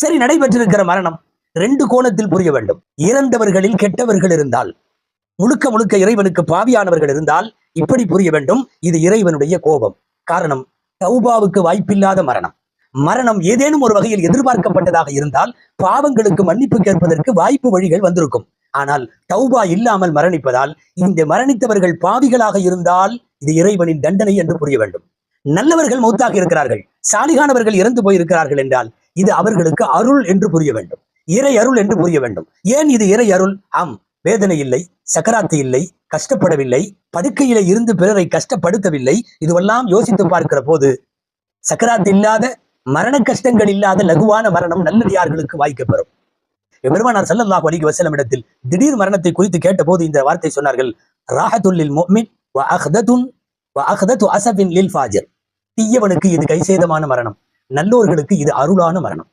சரி நடைபெற்றிருக்கிற மரணம் ரெண்டு கோணத்தில் புரிய வேண்டும். இறந்தவர்களில் கெட்டவர்கள் இருந்தால் முழுக்க முழுக்க இறைவனுக்கு பாவியானவர்கள் இருந்தால் இப்படி புரிய வேண்டும். இது இறைவனுடைய கோபம். காரணம் தௌபாவுக்கு வாய்ப்பில்லாத மரணம். மரணம் ஏதேனும் ஒரு வகையில் எதிர்பார்க்கப்பட்டதாக இருந்தால் பாவங்களுக்கு மன்னிப்பு கேட்பதற்கு வாய்ப்பு வழிகள் வந்திருக்கும். ஆனால் தௌபா இல்லாமல் மரணிப்பதால் இந்த மரணித்தவர்கள் பாவிகளாக இருந்தால் இது இறைவனின் தண்டனை என்று புரிய வேண்டும். நல்லவர்கள் மௌத்தாக இருக்கிறார்கள். சாலிகானவர்கள் இறந்து போயிருக்கிறார்கள் என்றால் இது அவர்களுக்கு அருள் என்று புரிய வேண்டும். இறை அருள் என்று புரிய வேண்டும். ஏன் இது இறை அருள்? ஆம் வேதனை இல்லை சக்கராத்து இல்லை கஷ்டப்படவில்லை படுக்கையில இருந்து பிறரை கஷ்டப்படுத்தவில்லை. இதுவெல்லாம் யோசித்து பார்க்கிற போது சக்கராத்து இல்லாத மரண கஷ்டங்கள் இல்லாத லகுவான மரணம் நல்லடியார்களுக்கு வாய்க்கப்பெறும் பெருமானார் சல்லல்லாஹ் அலைஹி வசலம் இடத்தில் திடீர் மரணத்தை குறித்து கேட்டபோது இந்த வார்த்தை சொன்னார்கள் ராஹத்துல் முஃமின் வ அஹ்தத்துன் வ அஹ்தத்து அசபின் லில் ஃபாஜர். தீயவனுக்கு இது கைசேதமான மரணம். நல்லோர்களுக்கு இது அருளான மரணம்.